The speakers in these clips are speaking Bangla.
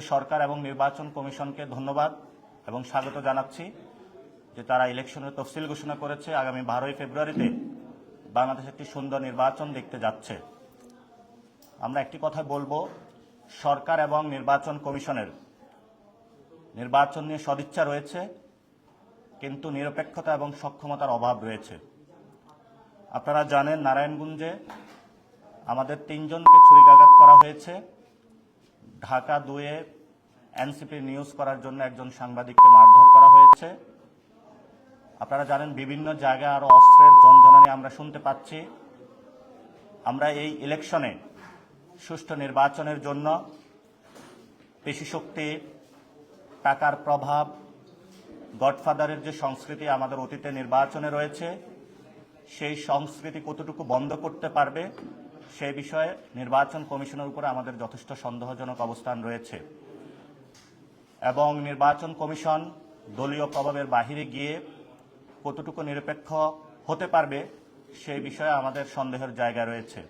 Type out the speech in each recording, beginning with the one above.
সরকার এবং নির্বাচন কমিশনকে ধন্যবাদ এবং স্বাগত জানাচ্ছি যে তারা ইলেকশনের তফসিল ঘোষণা করেছে। আগামী বারোই ফেব্রুয়ারিতে বাংলাদেশ একটি সুন্দর নির্বাচন দেখতে যাচ্ছে। আমরা একটি কথা বলব, সরকার এবং নির্বাচন কমিশনের নির্বাচন নিয়ে সদিচ্ছা রয়েছে, কিন্তু নিরপেক্ষতা এবং সক্ষমতার অভাব রয়েছে। আপনারা জানেন, নারায়ণগঞ্জে আমাদের তিনজনকে ছুরিকাঘাত করা হয়েছে। ঢাকা দুয়ে এনসিপি নিউজ করার জন্য একজন সাংবাদিককে মারধর করা হয়েছে। আপনারা জানেন বিভিন্ন জায়গায় আরও অস্ত্রের জনজনানি আমরা শুনতে পাচ্ছি। আমরা এই ইলেকশনে সুষ্ঠু নির্বাচনের জন্য পেশি শক্তি, টাকার প্রভাব, গডফাদারের যে সংস্কৃতি আমাদের অতীতে নির্বাচনে রয়েছে, সেই সংস্কৃতি কতটুকু বন্ধ করতে পারবে সেই বিষয়ে নির্বাচন কমিশনের উপরে আমাদের যথেষ্ট সন্দেহজনক অবস্থান রয়েছে। এবং নির্বাচন কমিশন দলীয় প্রভাবের বাহিরে গিয়ে কতটুকু নিরপেক্ষ হতে পারবে সেই বিষয়ে আমাদের সন্দেহের জায়গা রয়েছে।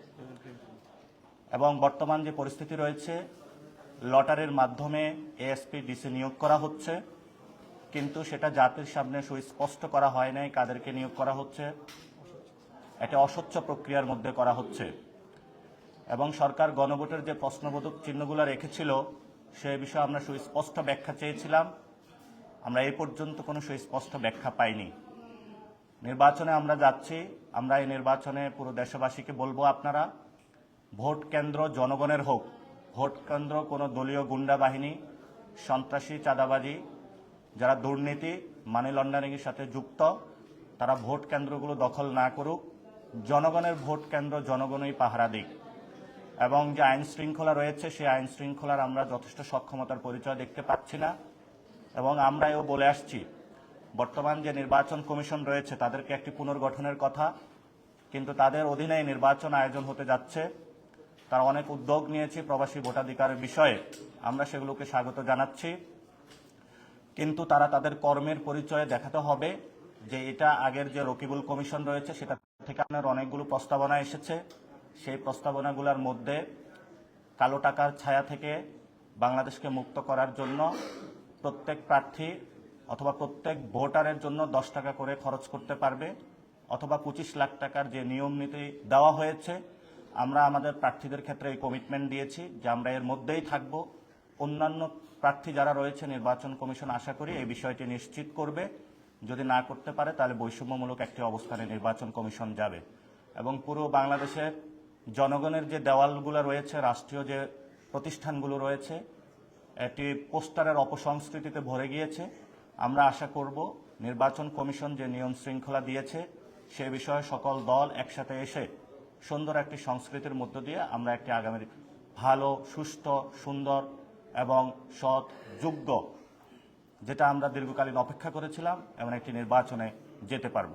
এবং বর্তমান যে পরিস্থিতি রয়েছে, লটারির মাধ্যমে এএসপি ডিসি নিয়োগ করা হচ্ছে, কিন্তু সেটা জাতির সামনে সুস্পষ্ট করা হয় নাই, কাদেরকে নিয়োগ করা হচ্ছে, এটা অস্বচ্ছ প্রক্রিয়ার মধ্যে করা হচ্ছে। এবং সরকার গণভোটের যে প্রশ্নবোধক চিহ্নগুলো রেখেছিল, সে বিষয়ে আমরা সুস্পষ্ট ব্যাখ্যা চেয়েছিলাম। আমরা এই পর্যন্ত কোনো সুস্পষ্ট ব্যাখ্যা পাইনি। নির্বাচনে আমরা যাচ্ছি, আমরা এই নির্বাচনে পুরো দেশবাসীকে বলব আপনারা, ভোট কেন্দ্র জনগণের হোক, ভোট কেন্দ্র কোনো দলীয় গুন্ডা বাহিনী, সন্ত্রাসী, চাঁদাবাজি, যারা দুর্নীতি মানি লন্ডারিংয়ের সাথে যুক্ত, তারা ভোট কেন্দ্রগুলো দখল না করুক। জনগণের ভোট কেন্দ্র জনগণই পাহারা দিক। এবং যে আইন শৃঙ্খলা রয়েছে, সেই আইন শৃঙ্খলার আমরা যথেষ্ট সক্ষমতার পরিচয় দেখতে পাচ্ছি না। এবং আমরা এও বলে আসছি, বর্তমান যে নির্বাচন কমিশন রয়েছে, তাদেরকে একটি পুনর্গঠনের কথা। কিন্তু তাদের অধীনে নির্বাচন আয়োজন হতে যাচ্ছে। তারা অনেক উদ্যোগ নিয়েছে প্রবাসী ভোটাধিকারের বিষয়ে। আমরা সেগুলোকে স্বাগত জানাচ্ছি। কিন্তু তারা তাদের কর্মের পরিচয়ে দেখাতে হবে যে এটা আগের যে রকিবুল কমিশন রয়েছে, সেটা থেকে আপনার অনেকগুলো প্রস্তাবনা এসেছে। সেই প্রস্তাবনাগুলোর মধ্যে কালো টাকার ছায়া থেকে বাংলাদেশকে মুক্ত করার জন্য প্রত্যেক প্রার্থী অথবা প্রত্যেক ভোটারের জন্য দশ টাকা করে খরচ করতে পারবে অথবা পঁচিশ লাখ টাকার যে নিয়ম নীতি দেওয়া হয়েছে, আমরা আমাদের প্রার্থীদের ক্ষেত্রে এই কমিটমেন্ট দিয়েছি যে আমরা এর মধ্যেই থাকব। অন্যান্য প্রার্থী যারা রয়েছে, নির্বাচন কমিশন আশা করি এই বিষয়টি নিশ্চিত করবে। যদি না করতে পারে, তাহলে বৈষম্যমূলক একটি অবস্থানে নির্বাচন কমিশন যাবে। এবং পুরো বাংলাদেশের জনগণের যে দেওয়ালগুলো রয়েছে, রাষ্ট্রীয় যে প্রতিষ্ঠানগুলো রয়েছে এটি পোস্টারের অপসংস্কৃতিতে ভরে গিয়েছে। আমরা আশা করব নির্বাচন কমিশন যে নিয়ম শৃঙ্খলা দিয়েছে, সে বিষয়ে সকল দল একসাথে এসে সুন্দর একটি সংস্কৃতির মধ্য দিয়ে আমরা একটি আগামীর ভালো সুষ্ঠু সুন্দর এবং সৎ, যোগ্য, যেটা আমরা দীর্ঘকালীন অপেক্ষা করেছিলাম, এমন একটি নির্বাচনে যেতে পারব।